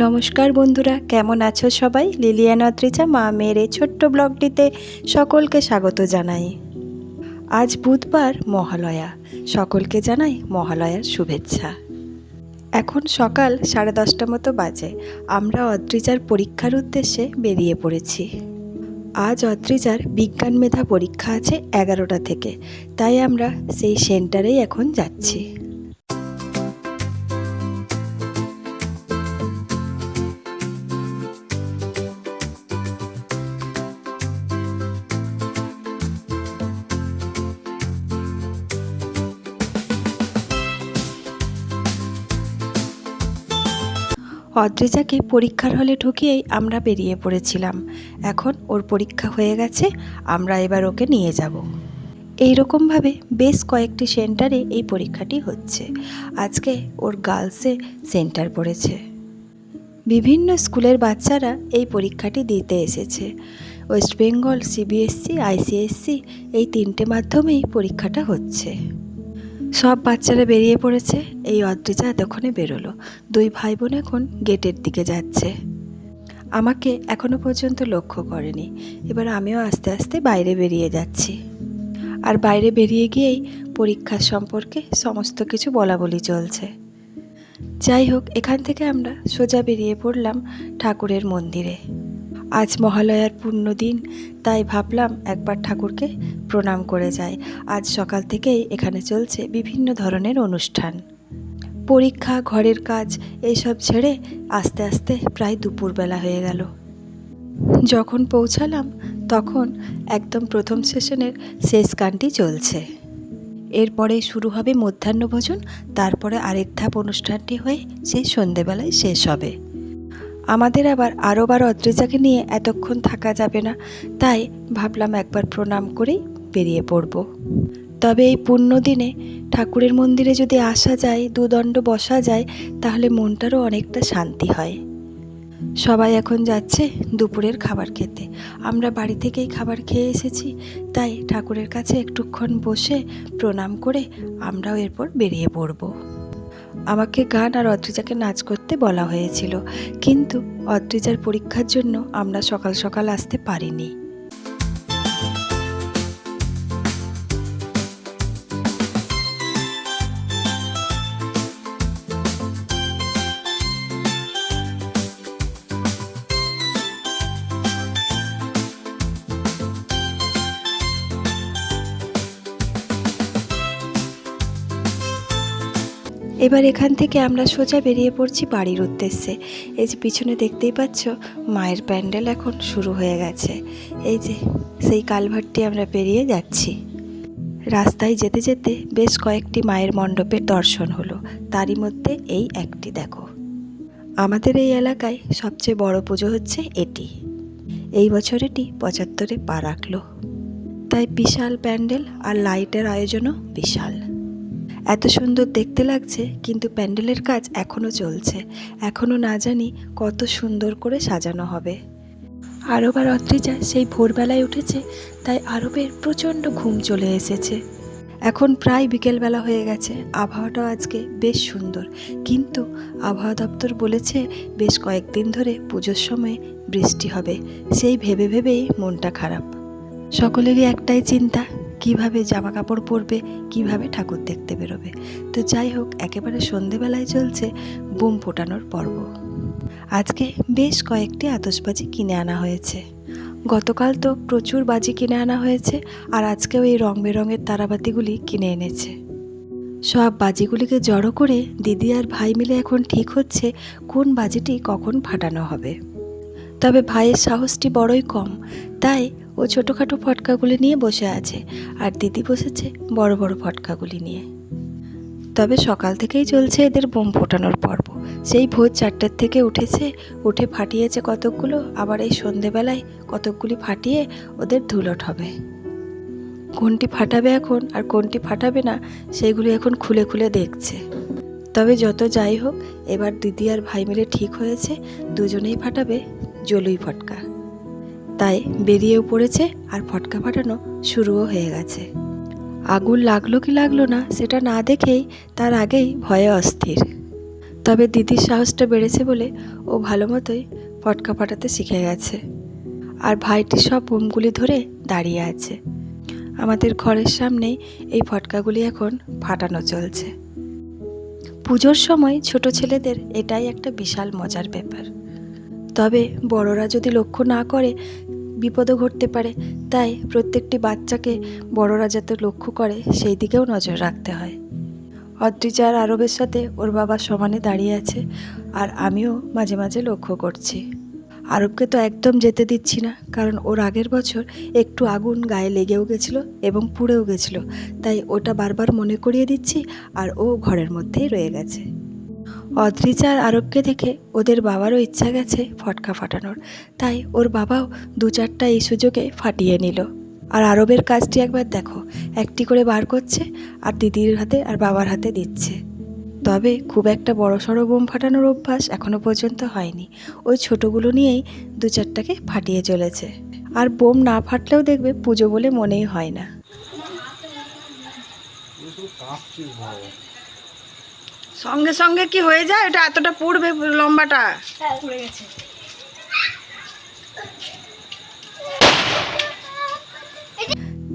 নমস্কার বন্ধুরা, কেমন আছো সবাই? লিলিয়ান অদ্রিজা মা মেয়ের এই ছোট্ট ব্লগটিতে সকলকে স্বাগত জানাই। আজ বুধবার মহালয়া, সকলকে জানাই মহালয়ার শুভেচ্ছা। এখন সকাল সাড়ে দশটা মতো বাজে, আমরা অদ্রিজার পরীক্ষার উদ্দেশ্যে বেরিয়ে পড়েছি। আজ অদ্রিজার বিজ্ঞান মেধা পরীক্ষা আছে এগারোটা থেকে, তাই আমরা সেই সেন্টারেই এখন যাচ্ছি। অদ্রিজাকে পরীক্ষার হলে ঢুকিয়েই আমরা বেরিয়ে পড়েছিলাম। এখন ওর পরীক্ষা হয়ে গেছে, আমরা এবার ওকে নিয়ে যাব। এই রকমভাবে বেশ কয়েকটি সেন্টারে এই পরীক্ষাটি হচ্ছে। আজকে ওর গার্লসে সেন্টার পড়েছে। বিভিন্ন স্কুলের বাচ্চারা এই পরীক্ষাটি দিতে এসেছে। ওয়েস্ট বেঙ্গল, সিবিএসসি, আইসিএসসি এই তিনটে মাধ্যমেই পরীক্ষাটা হচ্ছে। সব বাচ্চারা বেরিয়ে পড়েছে। এই অদ্রিজা এতক্ষণে বেরোলো। দুই ভাই বোন এখন গেটের দিকে যাচ্ছে। আমাকে এখনও পর্যন্ত লক্ষ্য করেনি। এবার আমিও আস্তে আস্তে বাইরে বেরিয়ে যাচ্ছি। আর বাইরে বেরিয়ে গিয়েই পরীক্ষার সম্পর্কে সমস্ত কিছু বলা বলি চলছে। যাই হোক, এখান থেকে আমরা সোজা বেরিয়ে পড়লাম ঠাকুরের মন্দিরে। আজ মহালয়ার পূর্ণ দিন, তাই ভাবলাম একবার ঠাকুরকে প্রণাম করে যাই। আজ সকাল থেকেই এখানে চলছে বিভিন্ন ধরনের অনুষ্ঠান। পরীক্ষা, ঘরের কাজ এইসব ছেড়ে আস্তে আস্তে প্রায় দুপুরবেলা হয়ে গেল। যখন পৌঁছালাম, তখন একদম প্রথম সেশনের শেষ গানটি চলছে। এরপরে শুরু হবে মধ্যাহ্নভোজন তারপরে আরেক ধাপ অনুষ্ঠানটি হয়ে সেই সন্ধেবেলায় শেষ হবে। আমাদের আবার আরও বার অদ্রিজাকে নিয়ে এতক্ষণ থাকা যাবে না, তাই ভাবলাম একবার প্রণাম করেই বেরিয়ে পড়ব। তবে এই পুণ্য দিনে ঠাকুরের মন্দিরে যদি আসা যায়, দুদণ্ড বসা যায়, তাহলে মনটারও অনেকটা শান্তি হয়। সবাই এখন যাচ্ছে দুপুরের খাবার খেতে। আমরা বাড়ি থেকেই খাবার খেয়ে এসেছি, তাই ঠাকুরের কাছে একটুক্ষণ বসে প্রণাম করে আমরাও এরপর বেরিয়ে পড়ব। আমাকে গান আর অদ্রিজাকে নাচ করতে বলা হয়েছিল, কিন্তু অদ্রিজার পরীক্ষার জন্য আমরা সকাল সকাল আসতে পারিনি। এবার এখান থেকে আমরা সোজা বেরিয়ে পড়ছি বাড়ির উদ্দেশ্যে। এই যে পিছনে দেখতেই পাচ্ছ, মায়ের প্যান্ডেল এখন শুরু হয়ে গেছে। এই যে সেই কালভারটি আমরা পেরিয়ে যাচ্ছি। রাস্তায় যেতে যেতে বেশ কয়েকটি মায়ের মণ্ডপের দর্শন হলো। তারই মধ্যে এই একটি দেখো। আমাদের এই এলাকায় সবচেয়ে বড় পুজো হচ্ছে এটি। এই বছর এটি পঁচাত্তরে পা রাখল। তাই বিশাল প্যান্ডেল আর লাইটের আয়োজনও বিশাল। এত সুন্দর দেখতে লাগছে, কিন্তু প্যান্ডেলের কাজ এখনও চলছে। এখনও না জানি কত সুন্দর করে সাজানো হবে। আরবার অত্রিজা সেই ভোরবেলায় উঠেছে, তাই আরবের প্রচণ্ড ঘুম চলে এসেছে। এখন প্রায় বিকেলবেলা হয়ে গেছে, আবহাওয়াটাও আজকে বেশ সুন্দর। কিন্তু আবহাওয়া দপ্তর বলেছে বেশ কয়েকদিন ধরে পুজোর সময় বৃষ্টি হবে, সেই ভেবে ভেবেই মনটা খারাপ। সকলেরই একটাই চিন্তা কীভাবে জামা কাপড় পরবে, কীভাবে ঠাকুর দেখতে বেরোবে। তো যাই হোক, একেবারে সন্ধেবেলায় চলছে বোম ফোটানোর পর্ব। আজকে বেশ কয়েকটি আতসবাজি কিনে আনা হয়েছে। গতকাল তো প্রচুর বাজি কিনে আনা হয়েছে আর আজকেও এই রং বেরঙের তারাবাতিগুলি কিনে এনেছে। সব বাজিগুলিকে জড়ো করে দিদি আর ভাই মিলে এখন ঠিক হচ্ছে কোন বাজিটি কখন ফাটানো হবে। তবে ভাইয়ের সাহসটি বড়ই কম, তাই ও ছোটোখাটো ফটকাগুলি নিয়ে বসে আছে আর দিদি বসেছে বড় বড় ফটকাগুলি নিয়ে। তবে সকাল থেকেই চলছে এদের বোম ফোটানোর পর্ব। সেই ভোর চারটের থেকে উঠেছে, উঠে ফাটিয়েছে কতকগুলো, আবার এই সন্ধেবেলায় কতকগুলি ফাটিয়ে ওদের ধুলট হবে। কোনটি ফাটাবে এখন আর কোনটি ফাটাবে না সেইগুলি এখন খুলে খুলে দেখছে। তবে যত যাই হোক, এবার দিদি আর ভাই মিলে ঠিক হয়েছে, দুজনেই ফাটাবে জলুই ফটকা। তাই বেরিয়েও পড়েছে আর ফটকা ফাটানো শুরুও হয়ে গেছে। আগুন লাগল কি লাগল না সেটা না দেখেই তার আগেই ভয়ে অস্থির। তবে দিদির সাহসটা বেড়েছে বলে ও ভালো মতোই ফটকা ফাটাতে শিখে গেছে। আর ভাইটি সব বোমগুলি ধরে দাঁড়িয়ে আছে। আমাদের ঘরের সামনেই এই ফটকাগুলি এখন ফাটানো চলছে। পুজোর সময় ছোট ছেলেদের এটাই একটা বিশাল মজার ব্যাপার। তবে বড়রা যদি লক্ষ্য না করে, বিপদও ঘটতে পারে। তাই প্রত্যেকটি বাচ্চাকে বড়রা যাতে লক্ষ্য করে, সেই দিকেও নজর রাখতে হয়। অদ্রিজা আর আরবের সাথে ওর বাবা সমানে দাঁড়িয়ে আছে, আর আমিও মাঝে মাঝে লক্ষ্য করছি। আরবকে তো একদম যেতে দিচ্ছি না, কারণ ওর আগের বছর একটু আগুন গায়ে লেগেও গেছিল এবং পুড়েও গেছিল। তাই ওটা বারবার মনে করিয়ে দিচ্ছি, আর ও ঘরের মধ্যেই রয়ে গেছে। অদ্রিজা আর আরবকে দেখে ওদের বাবারও ইচ্ছা গেছে ফটকা ফাটানোর। তাই ওর বাবাও দু চারটা এই সুযোগে ফাটিয়ে নিল। আর আরবের কাজটি একবার দেখো, একটি করে বার করছে আর দিদির হাতে আর বাবার হাতে দিচ্ছে। তবে খুব একটা বড় সড়ো বোম ফাটানোর অভ্যাস এখনও পর্যন্ত হয়নি। ওই ছোটোগুলো নিয়েই দু চারটাকে ফাটিয়ে চলেছে। আর বোম না ফাটলেও দেখবে পুজো বলে মনেই হয় না। সঙ্গে সঙ্গে কি হয়ে যায়? এটা এতটা পুড়বে লম্বাটা?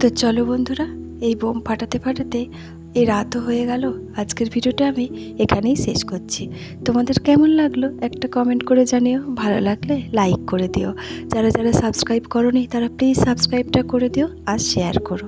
তো চলো বন্ধুরা এই বোম ফাটাতে ফাটাতে এই রাতও হয়ে গেল। আজকের ভিডিওটা আমি এখানেই শেষ করছি। তোমাদের কেমন লাগল একটা কমেন্ট করে জানিও। ভালো লাগলে লাইক করে দিও। যারা যারা সাবস্ক্রাইব করনি তারা প্লিজ সাবস্ক্রাইবটা করে দিও আর শেয়ার করো।